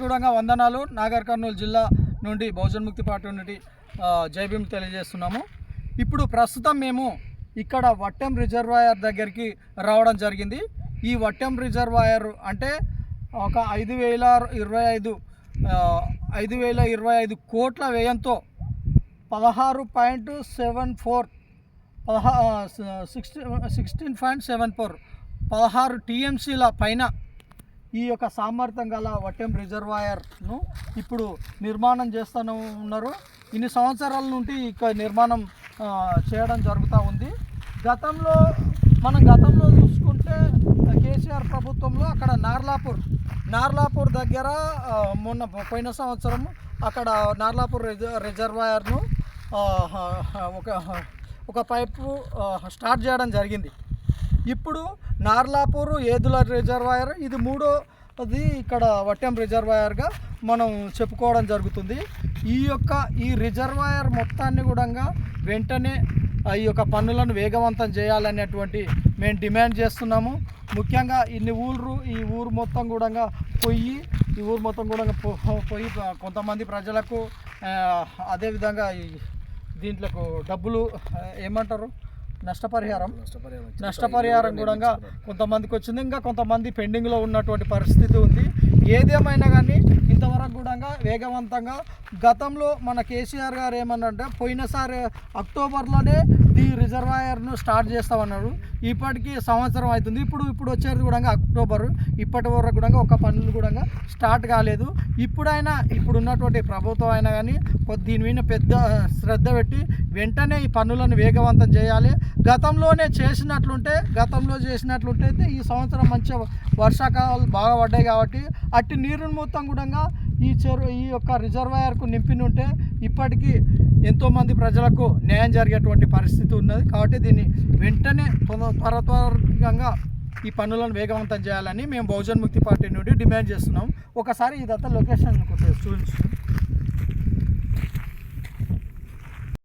చూడంగా వందనాలు. నాగర్ కర్నూలు జిల్లా నుండి బహుజన్ ముక్తి పార్టీ నుండి జయభీమ్ తెలియజేస్తున్నాము. ఇప్పుడు ప్రస్తుతం మేము ఇక్కడ వట్టెం రిజర్వాయర్ దగ్గరికి రావడం జరిగింది. ఈ వట్టెం రిజర్వాయర్ అంటే ఒక ఐదు వేల ఇరవై ఐదు ఐదు వేల ఇరవై ఐదు కోట్ల వ్యయంతో పదహారు point seven four పదహా sixty sixteen point seven four పదహారు టీఎంసీల పైన ఈ యొక్క సామర్థ్యం గల వట్టెం రిజర్వాయర్ను ఇప్పుడు నిర్మాణం చేస్తూనే ఉన్నారు. ఇన్ని సంవత్సరాల నుండి ఇక నిర్మాణం చేయడం జరుగుతూ ఉంది. గతంలో మనం గతంలో చూసుకుంటే కేసీఆర్ ప్రభుత్వంలో అక్కడ నార్లాపూర్ నార్లాపూర్ దగ్గర మొన్న పోయిన సంవత్సరం అక్కడ నార్లాపూర్ రిజ రిజర్వాయర్ను ఒక ఒక పైపు స్టార్ట్ చేయడం జరిగింది. ఇప్పుడు నార్లాపూర్ ఏదుల రిజర్వాయర్ ఇది మూడో అది ఇక్కడ వట్టెం రిజర్వాయర్గా మనం చెప్పుకోవడం జరుగుతుంది. ఈ యొక్క ఈ రిజర్వాయర్ మొత్తాన్ని కూడా వెంటనే ఈ యొక్క పనులను వేగవంతం చేయాలనేటువంటి మేము డిమాండ్ చేస్తున్నాము. ముఖ్యంగా ఇన్ని ఊళ్ళు ఈ ఊరు మొత్తం కూడా పొయ్యి ఈ ఊరు మొత్తం కూడా పోయి కొంతమంది ప్రజలకు అదేవిధంగా ఈ దీంట్లకు డబ్బులు ఏమంటారు? నష్టపరిహారం. నష్టపరిహారం కూడా కొంతమందికి వచ్చింది. ఇంకా కొంతమంది పెండింగ్లో ఉన్నటువంటి పరిస్థితి ఉంది. ఏదేమైనా కానీ ఇంతవరకు కూడా వేగవంతంగా గతంలో మన కేసీఆర్ గారు ఏమన్నంటే పోయినసారి అక్టోబర్లోనే ఇది రిజర్వాయర్ను స్టార్ట్ చేస్తామన్నారు ఇప్పటికి సంవత్సరం అవుతుంది. ఇప్పుడు ఇప్పుడు వచ్చేది కూడా అక్టోబర్. ఇప్పటి వరకు కూడా ఒక పనులు కూడా స్టార్ట్ కాలేదు. ఇప్పుడైనా ఇప్పుడు ఉన్నటువంటి ప్రభుత్వం అయినా కానీ కొద్ది దీని మీద పెద్ద శ్రద్ధ పెట్టి వెంటనే ఈ పనులను వేగవంతం చేయాలి. గతంలోనే చేసినట్లుంటే గతంలో చేసినట్లుంటే అయితే ఈ సంవత్సరం మంచిగా వర్షాకాలాలు బాగా పడ్డాయి కాబట్టి అట్టి నీరుని మొత్తం కూడా ఈ చెరు ఈ యొక్క రిజర్వాయర్కు నింపినుంటే ఇప్పటికీ ఎంతోమంది ప్రజలకు న్యాయం జరిగేటువంటి పరిస్థితి ఉన్నది. కాబట్టి దీన్ని వెంటనే త్వర త్వరగా ఈ పనులను వేగవంతం చేయాలని మేము బహుజన్ ముక్తి పార్టీ నుండి డిమాండ్ చేస్తున్నాం. ఒకసారి ఇదంతా లొకేషన్ చూపించు.